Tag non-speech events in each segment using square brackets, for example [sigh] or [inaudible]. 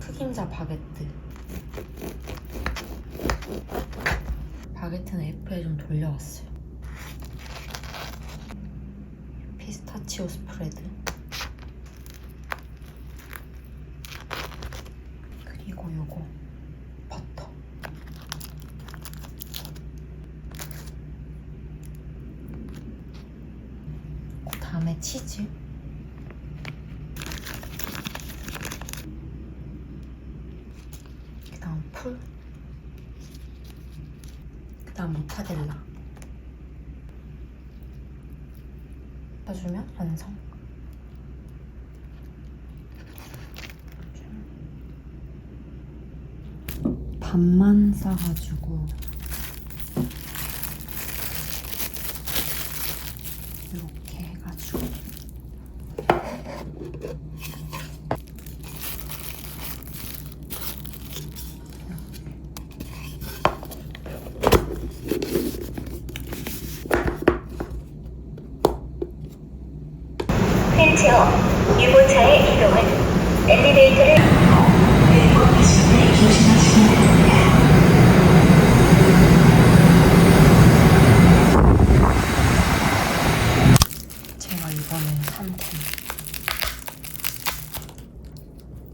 흑임자 바게트. 바게트는 F에 좀 돌려왔어요. 피스타치오 스프레드. 그리고 요거 버터. 그 다음에 치즈. 그 다음 풀. 그 다음 모타델라. 해주면 완성. 반만 싸가지고 이렇게 해가지고. 휠체어 유모차의 이동은 엘리베이터를 제가 이번에 산 템.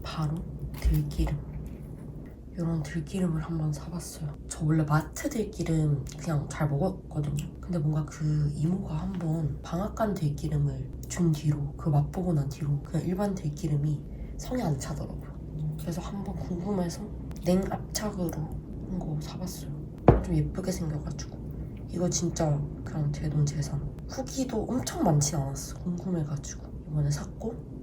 바로 들기름. 이런 들기름을 한번 사봤어요. 저 원래 마트 들기름 그냥 잘 먹었거든요. 근데 뭔가 그 이모가 한번 방앗간 들기름을 준 뒤로 그 맛보고 난 뒤로 그냥 일반 들기름이 성에 안 차더라고요. 그래서 한번 궁금해서 냉압착으로 한 거 사봤어요. 좀 예쁘게 생겨가지고 이거 진짜 그냥 제 돈 재산. 후기도 엄청 많진 않았어. 궁금해가지고 이번에 샀고 좀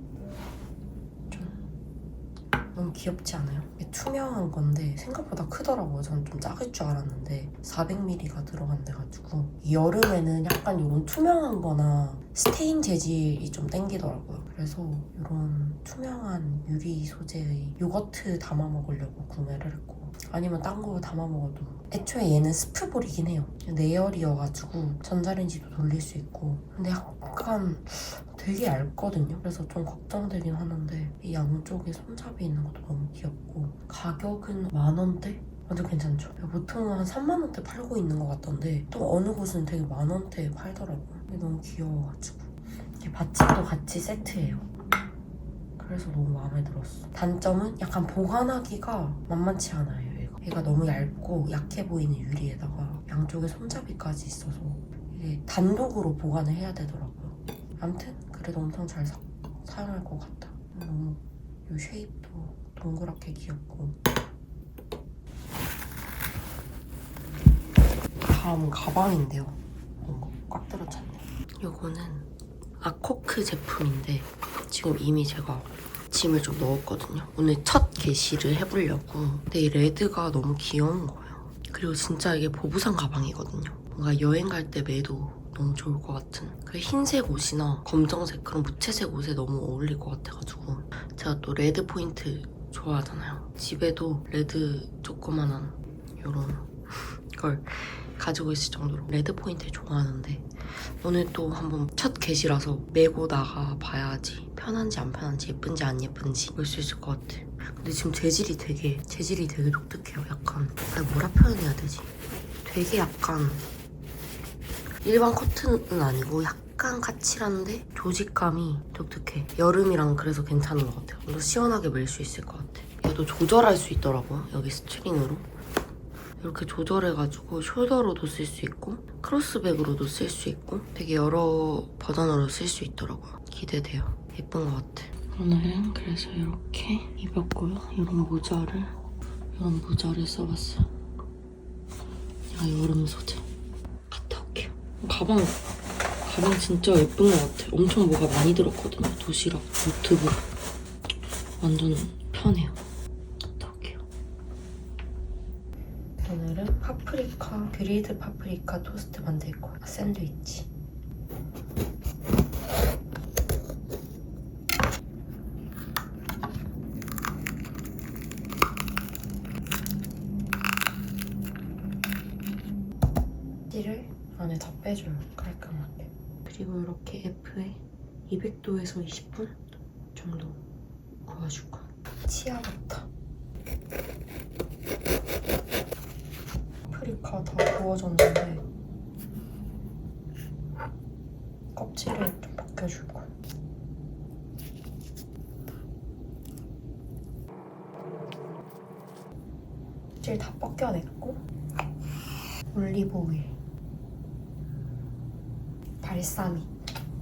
너무 귀엽지 않아요? 투명한 건데 생각보다 크더라고요. 저는 좀 작을 줄 알았는데 400ml가 들어간대가지고 여름에는 약간 이런 투명한 거나 스테인 재질이 좀 땡기더라고요. 그래서 이런 투명한 유리 소재의 요거트 담아 먹으려고 구매를 했고 아니면 딴 거 담아 먹어도 애초에 얘는 스프볼이긴 해요. 내열이어가지고 전자레인지도 돌릴 수 있고 근데 약간 되게 얇거든요. 그래서 좀 걱정되긴 하는데 이 양쪽에 손잡이 있는 것도 너무 귀엽고 가격은 만 원대? 완전 괜찮죠? 보통 한 3만 원대 팔고 있는 것 같던데 또 어느 곳은 되게 만 원대에 팔더라고요. 너무 귀여워가지고 이게 받침도 같이 세트예요. 그래서 너무 마음에 들었어. 단점은 약간 보관하기가 만만치 않아요. 얘가, 얘가 너무 얇고 약해 보이는 유리에다가 양쪽에 손잡이까지 있어서 이게 단독으로 보관을 해야 되더라고요. 아무튼 그래도 엄청 잘 사, 사용할 것 같다. 너무 이 쉐입도 동그랗게 귀엽고 다음 가방인데요. 뭔가 꽉 들어찼네. 요거는 아코크 제품인데 지금 이미 제가 짐을 좀 넣었거든요. 오늘 첫 게시를 해보려고. 근데 이 레드가 너무 귀여운 거예요. 그리고 진짜 이게 보부상 가방이거든요. 뭔가 여행 갈 때 매도 너무 좋을 것 같은. 그 흰색 옷이나 검정색 그런 무채색 옷에 너무 어울릴 것 같아가지고 제가 또 레드 포인트 좋아하잖아요. 집에도 레드 조그만한 이런 [laughs] 걸 가지고 있을 정도로 레드 포인트 좋아하는데 오늘 또 한번 첫 get이라서 메고 나가 봐야지 편한지 안 편한지 예쁜지 안 예쁜지 볼 수 있을 것 같아. 근데 지금 재질이 되게 재질이 되게 독특해요. 약간 아 뭐라 표현해야 되지? 되게 약간 일반 코트는 아니고 약간 까칠한데 조직감이 독특해. 여름이랑 그래서 괜찮은 것 같아요. 이거 시원하게 멜수 있을 것 같아. 얘도 조절할 수 있더라고요. 여기 스트링으로. 이렇게 조절해가지고 숄더로도 쓸 수 있고 크로스백으로도 쓸 수 있고 되게 여러 버전으로 쓸 수 있더라고요. 기대돼요. 예쁜 것 같아. 오늘은 그래서 이렇게 입었고요. 이런 모자를 이런 모자를 써봤어요. 아 여름 소재. 갔다 올게요. 가방 가방 진짜 예쁜 것 같아. 엄청 뭐가 많이 들었거든요. 도시락, 노트북 완전 편해요. 갔다 올게요. 오늘은 파프리카 그릴드 파프리카 토스트 만들 거야. 샌드위치. 띠를 안에 다 빼줘요 깔끔하게. 그리고 이렇게 F에 200도에서 20분 정도 구워줄 거야. 치아 버터 구워졌는데 껍질을 좀 벗겨줄 거야. 껍질 다 벗겨냈고 올리브 오일 발사믹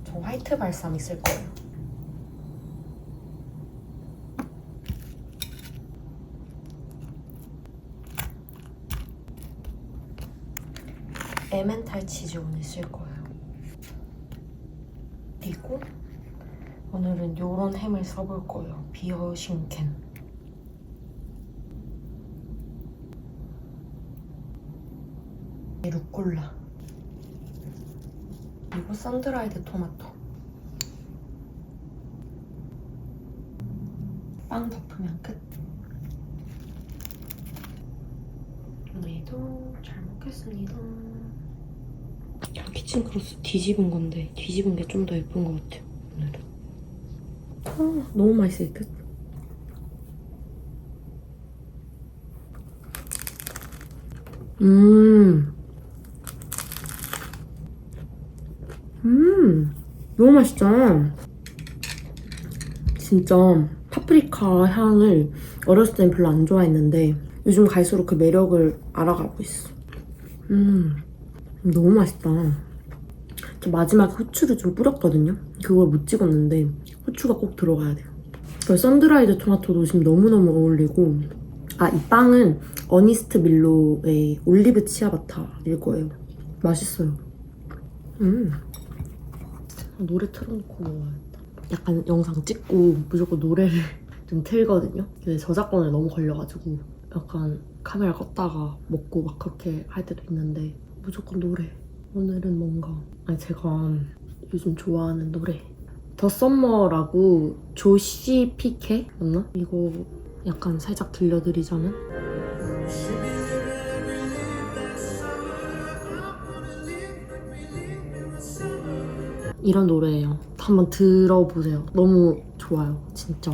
저 화이트 발사믹 쓸 거예요. 에멘탈 치즈 오늘 쓸 거예요. 그리고 오늘은 요런 햄을 써볼 거예요. 비어 신캔. 루꼴라. 그리고 썬드라이드 토마토. 빵 덮으면 끝. 오늘도 잘 먹겠습니다. 키친 크로스 뒤집은 건데 뒤집은 게 좀 더 예쁜 것 같아요. 오늘은. 아, 너무 맛있을 듯. 음. 음. 너무 맛있다. 진짜 파프리카 향을 어렸을 땐 별로 안 좋아했는데 요즘 갈수록 그 매력을 알아가고 있어. 음. 너무 맛있다. 마지막에 후추를 좀 뿌렸거든요. 그걸 못 찍었는데 후추가 꼭 들어가야 돼요. 그 썬드라이드 토마토도 지금 너무너무 어울리고 아, 이 빵은 어니스트 밀로의 올리브 치아바타일 거예요. 맛있어요. 음. 노래 틀어놓고 먹어야겠다. 약간 영상 찍고 무조건 노래를 [laughs] 좀 틀거든요. 근데 저작권을 너무 걸려가지고 약간 카메라 껐다가 먹고 막 그렇게 할 때도 있는데 무조건 노래. 오늘은 뭔가 아니 제가 요즘 좋아하는 노래 더 썸머라고 조시 피케 맞나? 이거 약간 살짝 들려드리자면 이런 노래예요. 한번 들어보세요. 너무 좋아요, 진짜.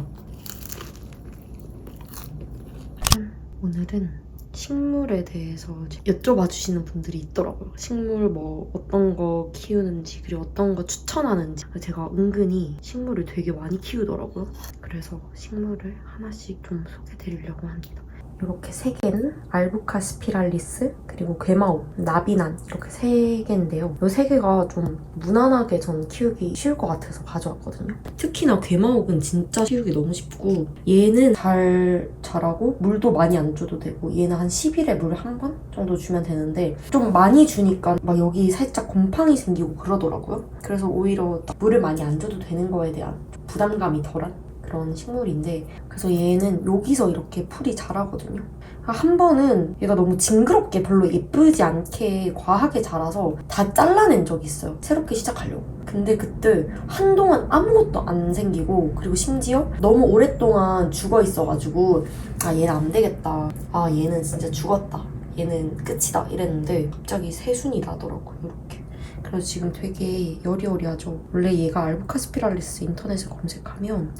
오늘은 식물에 대해서 여쭤봐 주시는 분들이 있더라고요. 식물 뭐 어떤 거 키우는지 그리고 어떤 거 추천하는지 제가 은근히 식물을 되게 많이 키우더라고요. 그래서 식물을 하나씩 좀 소개드리려고 합니다. 이렇게 세 개는 알부카 스피랄리스 그리고 괴마오, 나비난 이렇게 세 개인데요. 이 세 개가 좀 무난하게 전 키우기 쉬울 것 같아서 가져왔거든요. 특히나 괴마옥은 진짜 키우기 너무 쉽고 얘는 잘 자라고 물도 많이 안 줘도 되고 얘는 한 10일에 물 한 번 정도 주면 되는데 좀 많이 주니까 막 여기 살짝 곰팡이 생기고 그러더라고요. 그래서 오히려 물을 많이 안 줘도 되는 거에 대한 부담감이 덜한 그런 식물인데 그래서 얘는 여기서 이렇게 풀이 자라거든요. 한 번은 얘가 너무 징그럽게 별로 예쁘지 않게 과하게 자라서 다 잘라낸 적이 있어요. 새롭게 시작하려고. 근데 그때 한동안 아무것도 안 생기고 그리고 심지어 너무 오랫동안 죽어 있어가지고 아 얘는 안 되겠다. 아 얘는 진짜 죽었다. 얘는 끝이다 이랬는데 갑자기 새순이 나더라고요. 이렇게. 그래서 지금 되게 여리여리하죠. 원래 얘가 알부카스피랄리스 인터넷에 검색하면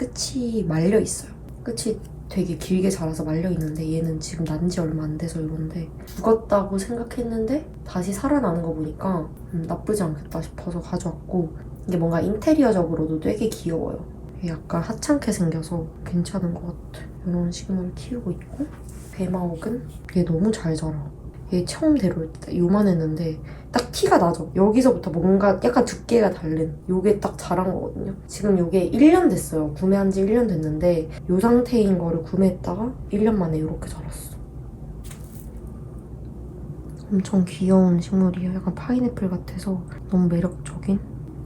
끝이 말려 있어요. 끝이 되게 길게 자라서 말려 있는데 얘는 지금 난 지 얼마 안 돼서 이런데 죽었다고 생각했는데 다시 살아나는 거 보니까 음, 나쁘지 않겠다 싶어서 가져왔고 이게 뭔가 인테리어적으로도 되게 귀여워요. 약간 하찮게 생겨서 괜찮은 것 같아. 이런 식물을 키우고 있고 배마옥은 얘 너무 잘 자라. 얘 처음 데려올 때 요만했는데 딱 티가 나죠. 여기서부터 뭔가 약간 두께가 다른 요게 딱 자란 거거든요. 지금 요게 1년 됐어요. 구매한 지 1년 됐는데 요 상태인 거를 구매했다가 1년 만에 이렇게 자랐어. 엄청 귀여운 식물이에요. 약간 파인애플 같아서 너무 매력적인.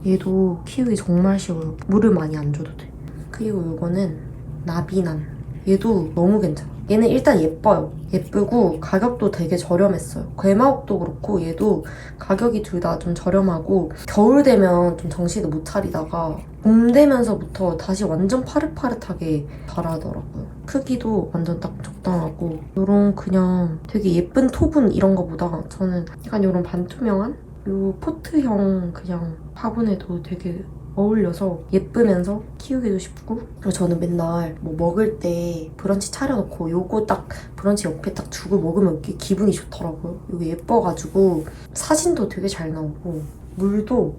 얘도 키우기 정말 쉬워요. 물을 많이 안 줘도 돼. 그리고 요거는 나비난. 얘도 너무 괜찮아. 얘는 일단 예뻐요. 예쁘고 가격도 되게 저렴했어요. 괴마옥도 그렇고 얘도 가격이 둘 다 좀 저렴하고 겨울 되면 좀 정신을 못 차리다가 봄 되면서부터 다시 완전 파릇파릇하게 자라더라고요. 크기도 완전 딱 적당하고 이런 그냥 되게 예쁜 토분 이런 거보다 저는 약간 이런 반투명한 요 포트형 그냥 화분에도 되게 어울려서 예쁘면서 키우기도 쉽고 그리고 저는 맨날 뭐 먹을 때 브런치 차려놓고 요거 딱 브런치 옆에 딱 두고 먹으면 이게 기분이 좋더라고요. 이게 예뻐가지고 사진도 되게 잘 나오고 물도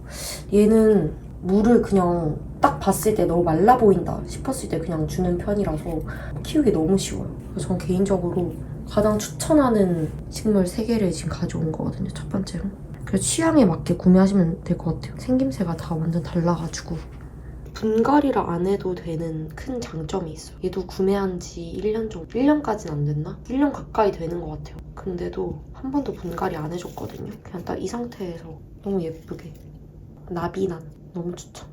얘는 물을 그냥 딱 봤을 때 너무 말라 보인다 싶었을 때 그냥 주는 편이라서 키우기 너무 쉬워요. 그래서 전 개인적으로 가장 추천하는 식물 3개를 지금 가져온 거거든요. 첫 번째로. 그래서 취향에 맞게 구매하시면 될 것 같아요. 생김새가 다 완전 달라가지고. 분갈이를 안 해도 되는 큰 장점이 있어요. 얘도 구매한 지 1년 정도, 1년까지는 안 됐나? 1년 가까이 되는 것 같아요. 근데도 한 번도 분갈이 안 해줬거든요. 그냥 딱 이 상태에서 너무 예쁘게. 나비난. 너무 추천.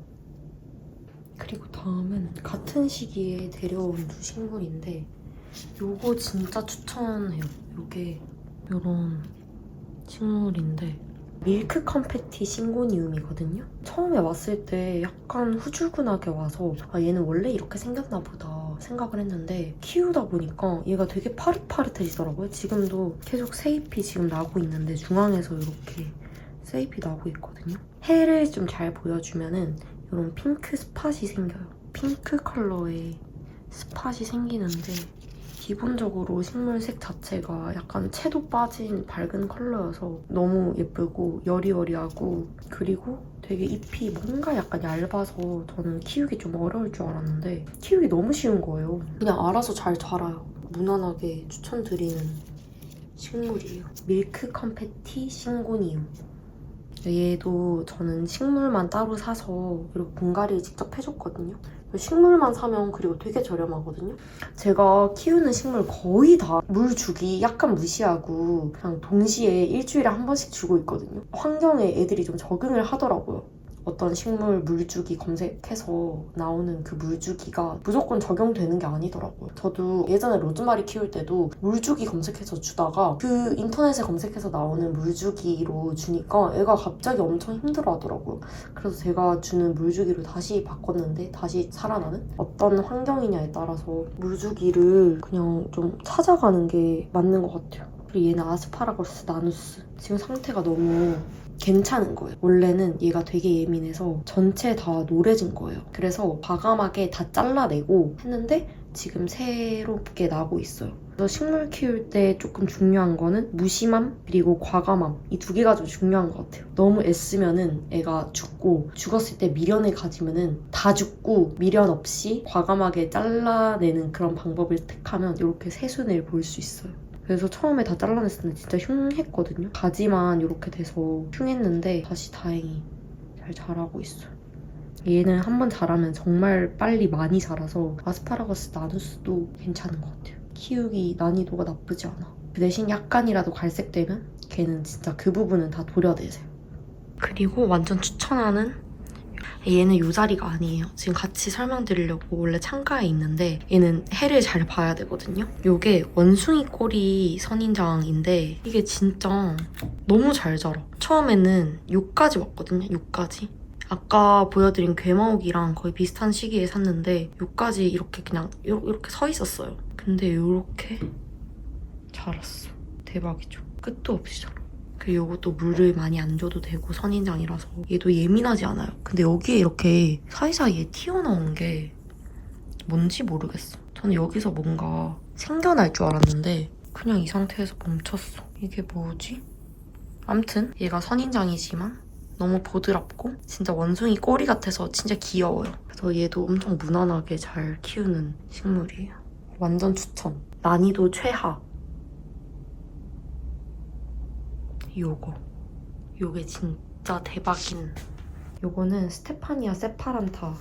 그리고 다음은 같은 시기에 데려온 두 식물인데 요거 진짜 추천해요. 요게 요런 식물인데 밀크 컴패티 싱고니움이거든요. 처음에 왔을 때 약간 후줄근하게 와서 아 얘는 원래 이렇게 생겼나 보다 생각을 했는데 키우다 보니까 얘가 되게 파릇파릇해지더라고요. 지금도 계속 새잎이 지금 나고 있는데 중앙에서 이렇게 새잎이 나고 있거든요. 해를 좀 잘 보여주면은 이런 핑크 스팟이 생겨요. 핑크 컬러의 스팟이 생기는데 기본적으로 식물색 자체가 약간 채도 빠진 밝은 컬러여서 너무 예쁘고 여리여리하고 그리고 되게 잎이 뭔가 약간 얇아서 저는 키우기 좀 어려울 줄 알았는데 키우기 너무 쉬운 거예요. 그냥 알아서 잘 자라요. 무난하게 추천드리는 식물이에요. 밀크 컴패티 싱고니움. 얘도 저는 식물만 따로 사서 그리고 분갈이를 직접 해줬거든요. 식물만 사면 그리고 되게 저렴하거든요. 제가 키우는 식물 거의 다 물 주기 약간 무시하고 그냥 동시에 일주일에 한 번씩 주고 있거든요. 환경에 애들이 좀 적응을 하더라고요. 어떤 식물 물주기 검색해서 나오는 그 물주기가 무조건 적용되는 게 아니더라고요. 저도 예전에 로즈마리 키울 때도 물주기 검색해서 주다가 그 인터넷에 검색해서 나오는 물주기로 주니까 애가 갑자기 엄청 힘들어 하더라고요. 그래서 제가 주는 물주기로 다시 바꿨는데 다시 살아나는 어떤 환경이냐에 따라서 물주기를 그냥 좀 찾아가는 게 맞는 것 같아요. 그리고 얘는 아스파라거스 나누스. 지금 상태가 너무 괜찮은 거예요. 원래는 얘가 되게 예민해서 전체 다 노래진 거예요. 그래서 과감하게 다 잘라내고 했는데 지금 새롭게 나고 있어요. 그래서 식물 키울 때 조금 중요한 거는 무심함 그리고 과감함 이 두 개가 좀 중요한 것 같아요. 너무 애쓰면은 애가 죽고 죽었을 때 미련을 가지면은 다 죽고 미련 없이 과감하게 잘라내는 그런 방법을 택하면 이렇게 새순을 볼 수 있어요. 그래서 처음에 다 잘라냈을 때 진짜 흉했거든요. 가지만 이렇게 돼서 흉했는데 다시 다행히 잘 자라고 있어요. 얘는 한 번 자라면 정말 빨리 많이 자라서 아스파라거스 나누스도 괜찮은 것 같아요. 키우기 난이도가 나쁘지 않아. 그 대신 약간이라도 갈색되면 걔는 진짜 그 부분은 다 도려내세요. 그리고 완전 추천하는 얘는 요 자리가 아니에요. 지금 같이 설명드리려고 원래 창가에 있는데 얘는 해를 잘 봐야 되거든요. 요게 원숭이 꼬리 선인장인데 이게 진짜 너무 잘 자라. 처음에는 요까지 왔거든요. 요까지. 아까 보여드린 괴마옥이랑 거의 비슷한 시기에 샀는데 요까지 이렇게 그냥 요- 이렇게 서 있었어요. 근데 요렇게 자랐어. 대박이죠. 끝도 없이 자라. 그리고 이것도 물을 많이 안 줘도 되고 선인장이라서 얘도 예민하지 않아요. 근데 여기에 이렇게 사이사이에 튀어나온 게 뭔지 모르겠어. 저는 여기서 뭔가 생겨날 줄 알았는데 그냥 이 상태에서 멈췄어. 이게 뭐지? 암튼 얘가 선인장이지만 너무 보드랍고 진짜 원숭이 꼬리 같아서 진짜 귀여워요. 그래서 얘도 엄청 무난하게 잘 키우는 식물이에요. 완전 추천. 난이도 최하. 요거. 요게 진짜 대박인. 요거는 스테파니아 세파란타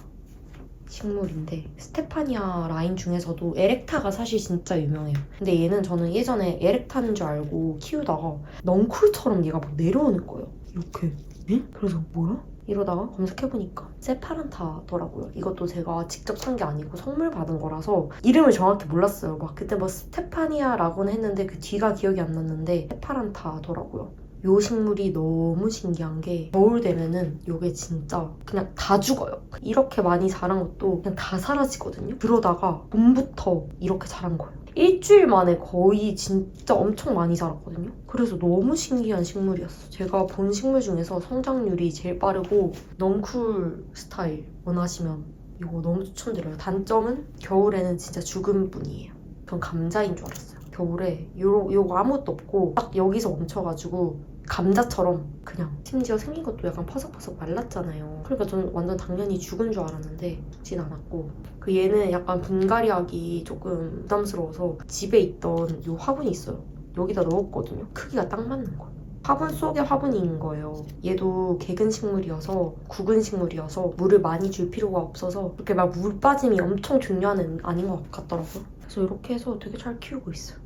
식물인데 스테파니아 라인 중에서도 에렉타가 사실 진짜 유명해요. 근데 얘는 저는 예전에 에렉타인 줄 알고 키우다가 넝쿨처럼 얘가 막 내려오는 거예요. 이렇게. 네? 그래서 뭐야? 이러다가 검색해보니까 세파란타더라고요. 이것도 제가 직접 산 게 아니고 선물 받은 거라서 이름을 정확히 몰랐어요. 막 그때 뭐 스테파니아라고는 했는데 그 뒤가 기억이 안 났는데 세파란타더라고요. 요 식물이 너무 신기한 게 겨울 되면은 요게 진짜 그냥 다 죽어요. 이렇게 많이 자란 것도 그냥 다 사라지거든요. 그러다가 봄부터 이렇게 자란 거예요. 일주일 만에 거의 진짜 엄청 많이 자랐거든요. 그래서 너무 신기한 식물이었어. 제가 본 식물 중에서 성장률이 제일 빠르고 넝쿨 스타일 원하시면 이거 너무 추천드려요. 단점은 겨울에는 진짜 죽은 뿐이에요. 전 감자인 줄 알았어요. 겨울에 요, 요거 아무것도 없고 딱 여기서 멈춰가지고 감자처럼 그냥 심지어 생긴 것도 약간 퍼석퍼석 말랐잖아요. 그러니까 저는 완전 당연히 죽은 줄 알았는데 죽진 않았고 그 얘는 약간 분갈이하기 조금 부담스러워서 집에 있던 요 화분이 있어요. 여기다 넣었거든요. 크기가 딱 맞는 거예요. 화분 속에 화분인 거예요. 얘도 개근 식물이어서 구근 식물이어서 물을 많이 줄 필요가 없어서 그렇게 막 물 빠짐이 엄청 중요한 아닌 것 같더라고요. 그래서 이렇게 해서 되게 잘 키우고 있어요.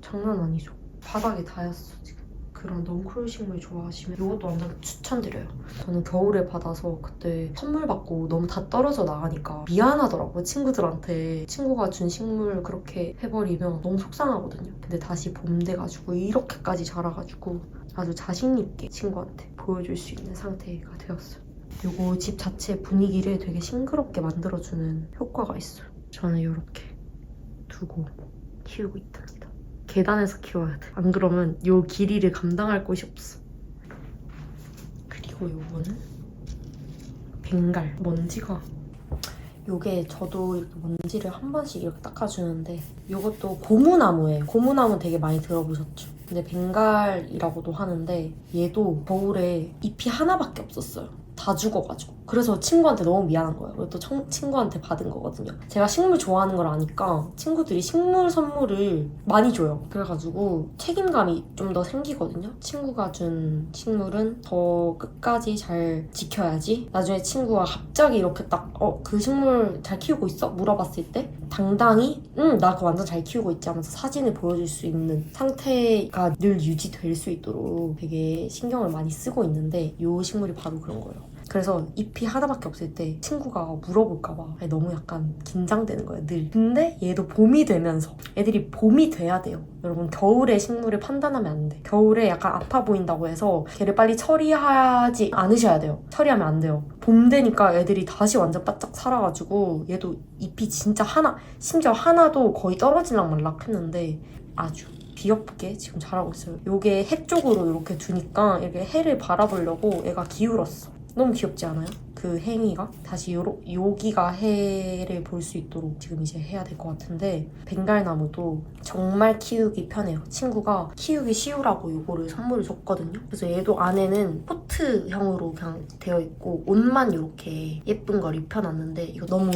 장난 아니죠. 바닥에 닿았어 지금. 그런 넝쿨 식물 좋아하시면 이것도 완전 추천드려요. 저는 겨울에 받아서 그때 선물 받고 너무 다 떨어져 나가니까 미안하더라고요 친구들한테 친구가 준 식물 그렇게 해버리면 너무 속상하거든요. 근데 다시 봄 돼가지고 이렇게까지 자라가지고 아주 자신 있게 친구한테 보여줄 수 있는 상태가 되었어요. 요거 집 자체 분위기를 되게 싱그럽게 만들어주는 효과가 있어요. 저는 이렇게 두고 키우고 있답니다. 계단에서 키워야 돼. 안 그러면 요 길이를 감당할 곳이 없어. 그리고 요거는 뱅갈 먼지가 요게 저도 이렇게 먼지를 한 번씩 이렇게 닦아주는데 요것도 고무나무예요. 고무나무 되게 많이 들어보셨죠? 근데 뱅갈이라고도 하는데 얘도 겨울에 잎이 하나밖에 없었어요. 다 죽어가지고 그래서 친구한테 너무 미안한 거예요. 이것도 청- 친구한테 받은 거거든요. 제가 식물 좋아하는 걸 아니까 친구들이 식물 선물을 많이 줘요. 그래가지고 책임감이 좀 더 생기거든요. 친구가 준 식물은 더 끝까지 잘 지켜야지. 나중에 친구가 갑자기 이렇게 딱 어 그 식물 잘 키우고 있어? 물어봤을 때 당당히 응 나 그거 완전 잘 키우고 있지 하면서 사진을 보여줄 수 있는 상태가 늘 유지될 수 있도록 되게 신경을 많이 쓰고 있는데 이 식물이 바로 그런 거예요. 그래서 잎이 하나밖에 없을 때 친구가 물어볼까봐 너무 약간 긴장되는 거예요, 늘. 근데 얘도 봄이 되면서 애들이 봄이 돼야 돼요. 여러분, 겨울에 식물을 판단하면 안 돼. 겨울에 약간 아파 보인다고 해서 걔를 빨리 처리하지 않으셔야 돼요. 처리하면 안 돼요. 봄 되니까 애들이 다시 완전 바짝 살아가지고 얘도 잎이 진짜 하나, 심지어 하나도 거의 떨어질락 말락 했는데 아주 귀엽게 지금 자라고 있어요. 요게 해 쪽으로 이렇게 두니까 이렇게 해를 바라보려고 애가 기울었어. 너무 귀엽지 않아요? 그 행위가 다시 요로, 여기가 해를 볼 수 있도록 지금 이제 해야 될 것 같은데 벵갈나무도 정말 키우기 편해요. 친구가 키우기 쉬우라고 요거를 선물을 줬거든요. 그래서 얘도 안에는 포트형으로 그냥 되어 있고 옷만 이렇게 예쁜 걸 입혀놨는데 이거 너무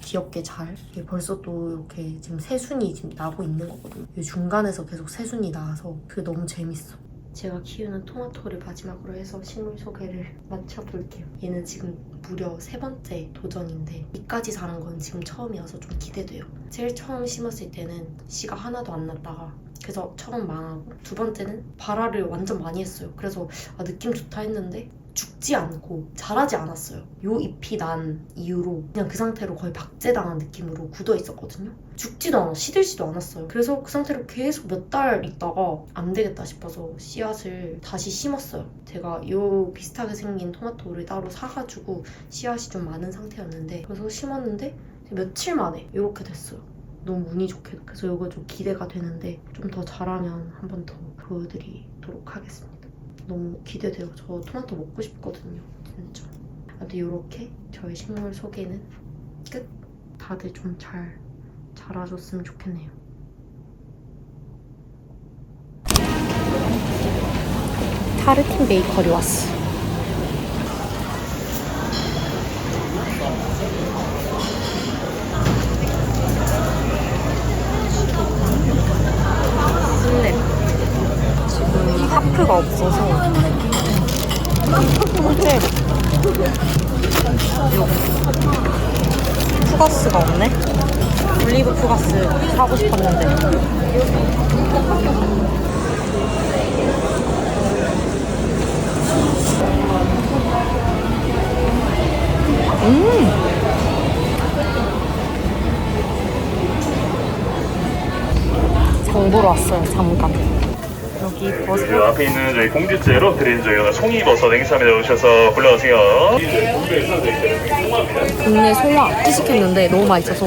귀엽게 잘 이게 벌써 또 이렇게 지금 새순이 지금 나고 있는 거거든요. 이 중간에서 계속 새순이 나와서 그게 너무 재밌어. 제가 키우는 토마토를 마지막으로 해서 식물 소개를 마쳐볼게요. 얘는 지금 무려 세 번째 도전인데 이까지 자란 건 지금 처음이어서 좀 기대돼요. 제일 처음 심었을 때는 씨가 하나도 안 났다가 그래서 처음 망하고 두 번째는 발화를 완전 많이 했어요. 그래서 아, 느낌 좋다 했는데 죽지 않고 자라지 않았어요. 요 잎이 난 이후로 그냥 그 상태로 거의 박제당한 느낌으로 굳어 있었거든요. 죽지도 않아, 시들지도 않았어요. 그래서 그 상태로 계속 몇 달 있다가 안 되겠다 싶어서 씨앗을 다시 심었어요. 제가 요 비슷하게 생긴 토마토를 따로 사가지고 씨앗이 좀 많은 상태였는데 그래서 심었는데 며칠 만에 이렇게 됐어요. 너무 운이 좋게 그래서 이거 좀 기대가 되는데 좀 더 잘하면 한 번 더 보여드리도록 하겠습니다. 너무 기대돼요. 저 토마토 먹고 싶거든요. 진짜. 아무튼 이렇게 저희 식물 소개는 끝. 다들 좀 잘 자라줬으면 좋겠네요. 타르틴 베이커리 왔어. 하프가 없어서. 호텔 푸가스가 없네? 올리브 푸가스 사고 싶었는데. 장 보러 왔어요 잠깐 앞에 있는 저희 공주째로 드리는 저희가 송이버섯 냉삼에 오셔서 골라오세요. 국내 소화 시식했는데 너무 맛있어서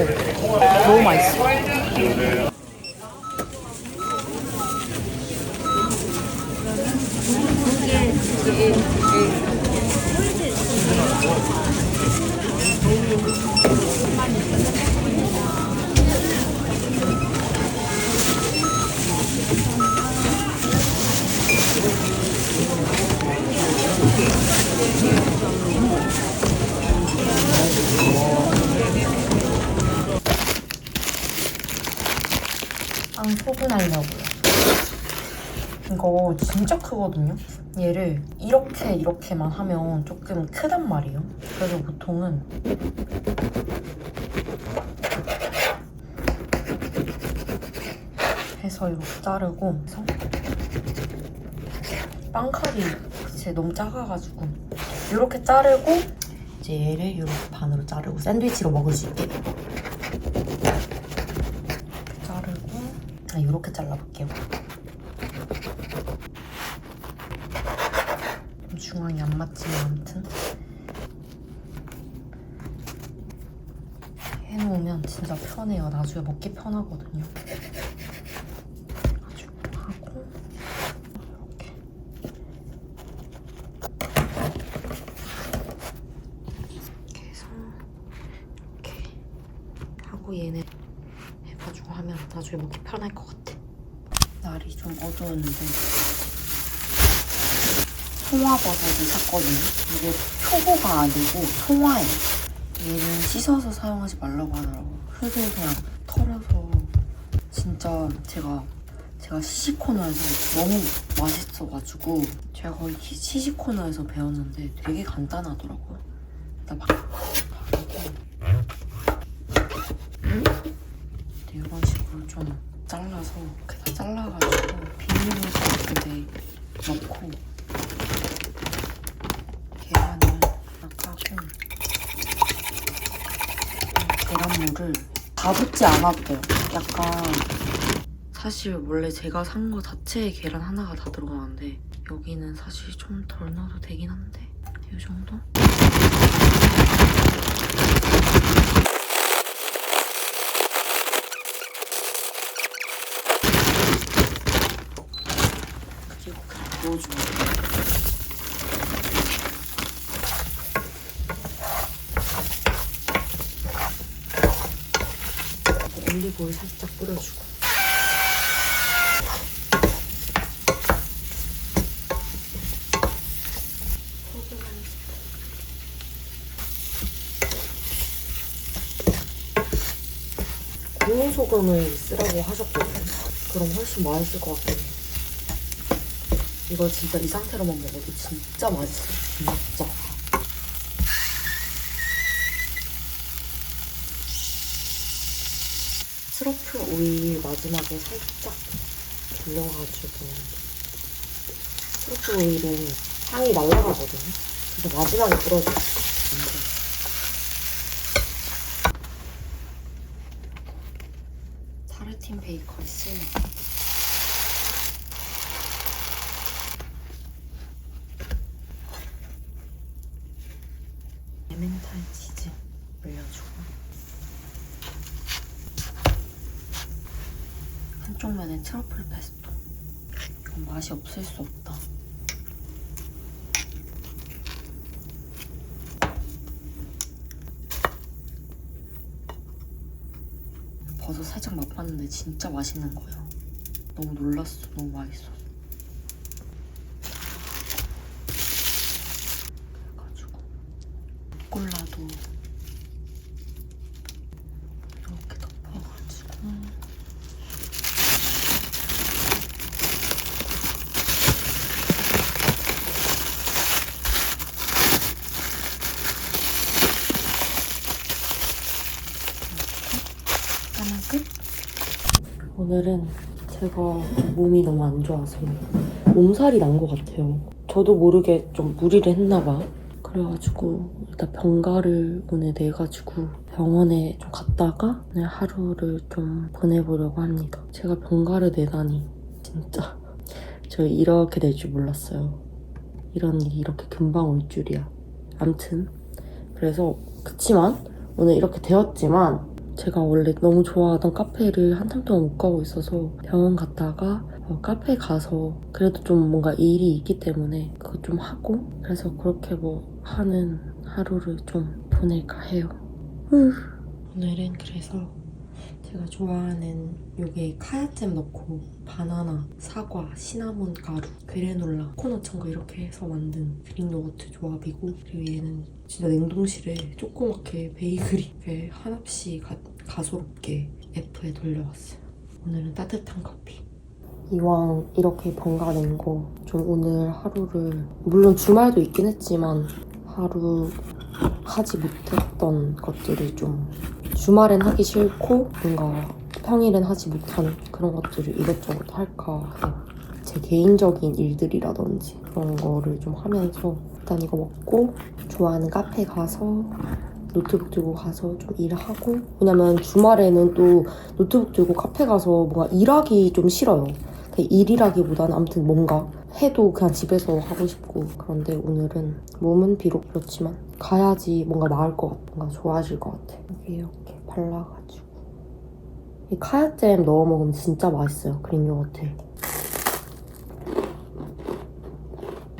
너무 맛있어. 이거 진짜 크거든요. 얘를 이렇게 이렇게만 하면 조금 크단 말이에요. 그래서 보통은 해서 이렇게 자르고 해서 빵칼이 제 너무 작아가지고 이렇게 자르고 이제 얘를 이렇게 반으로 자르고 샌드위치로 먹을 수 있게 자르고 아 이렇게 잘라볼게요. 좀 중앙이 안 맞지만 아무튼 해놓으면 진짜 편해요. 나중에 먹기 편하거든요. 얘는 해가지고 하면 나중에 먹기 편할 것 같아. 날이 좀 어두웠는데 송화버섯을 샀거든요. 이게 표고가 아니고 송화예요. 얘는 씻어서 사용하지 말라고 하더라고. 흙을 그냥 털어서 진짜 제가 제가 시시코너에서 너무 맛있어가지고 제가 거의 시- 시시코너에서 배웠는데 되게 간단하더라고요. 일단 막 바르고 이런 식으로 좀 잘라서 이렇게 다 잘라가지고 비닐을 같은데 넣고 계란을 막 하고 계란 물을 다 붓지 돼요. 약간 사실 원래 제가 산 거 자체에 계란 하나가 다 들어가는데 여기는 사실 좀 덜 넣어도 되긴 한데 이 정도? 그리고 그냥 부어주면 돼요. 올리브오일 살짝 뿌려주고 소금 한 스푼 고운 소금을 쓰라고 하셨거든요 그럼 훨씬 맛있을 것 같긴 해요 이거 진짜 이 상태로만 먹어도 진짜 맛있어요 진짜 트러플 오일 마지막에 살짝 둘러가지고 트러플 오일은 향이 날라가거든요. 그래서 마지막에 뿌려줘요. 타르틴 베이커리 슬리 에멘탈 치즈 올려주고 한쪽 면에 트러플 페스토. 맛이 없을 수 없다. 버섯 살짝 맛봤는데 진짜 맛있는 거예요. 너무 놀랐어. 너무 맛있어. 그래가지고 콜라도 이렇게 덮어가지고. 하나 끝. 오늘은 제가 몸이 너무 안 좋아서 몸살이 난 것 같아요. 저도 모르게 좀 무리를 했나 봐. 그래가지고 일단 병가를 오늘 내가지고 병원에 좀 갔다가 오늘 하루를 좀 보내보려고 합니다. 제가 병가를 내다니 진짜 [laughs] 저 이렇게 될 줄 몰랐어요. 이런 일이 이렇게 금방 올 줄이야. 암튼 그래서 그치만 오늘 이렇게 되었지만 제가 원래 너무 좋아하던 카페를 한참 동안 못 가고 있어서 병원 갔다가 어, 카페 가서 그래도 좀 뭔가 일이 있기 때문에 그거 좀 하고 그래서 그렇게 뭐 하는 하루를 좀 보낼까 해요. 후. 오늘은 그래서 제가 좋아하는 요게 카야잼 넣고 바나나, 사과, 시나몬 가루, 그래놀라, 코코넛 첨가 이렇게 해서 만든 그릭 요거트 조합이고 그리고 얘는 진짜 냉동실에 조그맣게 베이글이 이렇게 한없이 가, 가소롭게 F에 돌려왔어요. 오늘은 따뜻한 커피. 이왕 이렇게 번갈아낸 거 좀 오늘 하루를 물론 주말도 있긴 했지만 하루 하지 못했던 것들을 좀 주말엔 하기 싫고 뭔가 평일엔 하지 못하는 그런 것들을 이것저것 할까 해요. 제 개인적인 일들이라든지 그런 거를 좀 하면서 일단 이거 먹고 좋아하는 카페 가서 노트북 들고 가서 좀 일하고 왜냐면 주말에는 또 노트북 들고 카페 가서 뭔가 일하기 좀 싫어요. 그냥 일이라기보다는 아무튼 뭔가 해도 그냥 집에서 하고 싶고 그런데 오늘은 몸은 비록 그렇지만 가야지 뭔가 나을 것 같아 뭔가 좋아질 것 같아. 여기 이렇게 발라가지고. 이 카야잼 넣어 먹으면 진짜 맛있어요. 그린 요거트.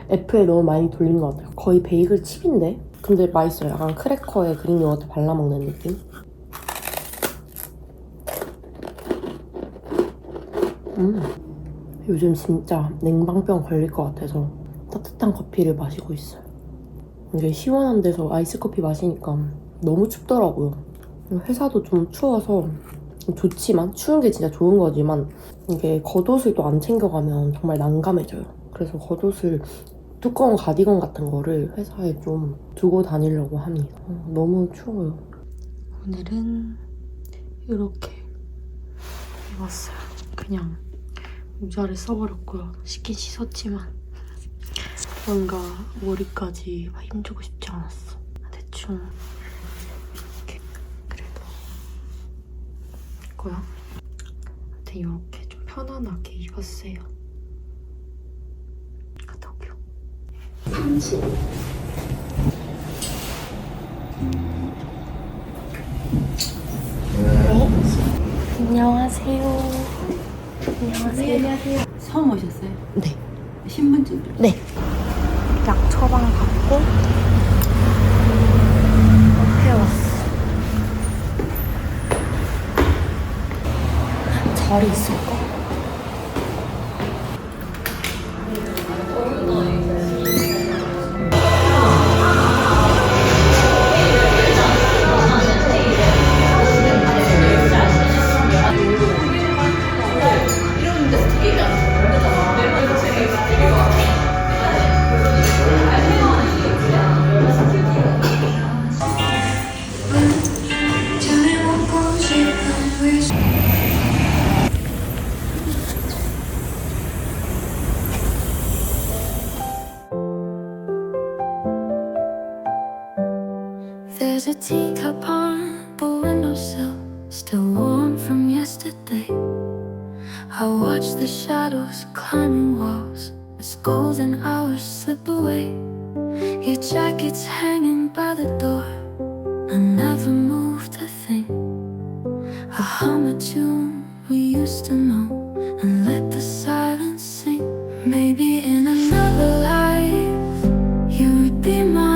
F에 너무 많이 돌린 것 같아요. 거의 베이글 칩인데? 근데 맛있어요. 약간 크래커에 그린 요거트 발라 먹는 느낌? 음 요즘 진짜 냉방병 걸릴 것 같아서 따뜻한 커피를 마시고 있어요. 이게 시원한 데서 아이스 커피 마시니까 너무 춥더라고요. 회사도 좀 추워서 좋지만 추운 게 진짜 좋은 거지만 이게 겉옷을 또 안 챙겨가면 정말 난감해져요. 그래서 겉옷을 두꺼운 가디건 같은 거를 회사에 좀 두고 다니려고 합니다. 어, 너무 추워요. 오늘은 이렇게 입었어요. 그냥 모자를 써버렸고요. 씻긴 씻었지만 뭔가 머리까지 막 힘주고 싶지 않았어. 대충 이렇게 그래도 이거요. 아무튼 이렇게 좀 편안하게 입었어요. 갔다 올게요. 네. 안녕하세요. 안녕하세요. 처음 오셨어요? 네. 신분증 네. 약 처방 받고 해왔어. 자리 있을까? be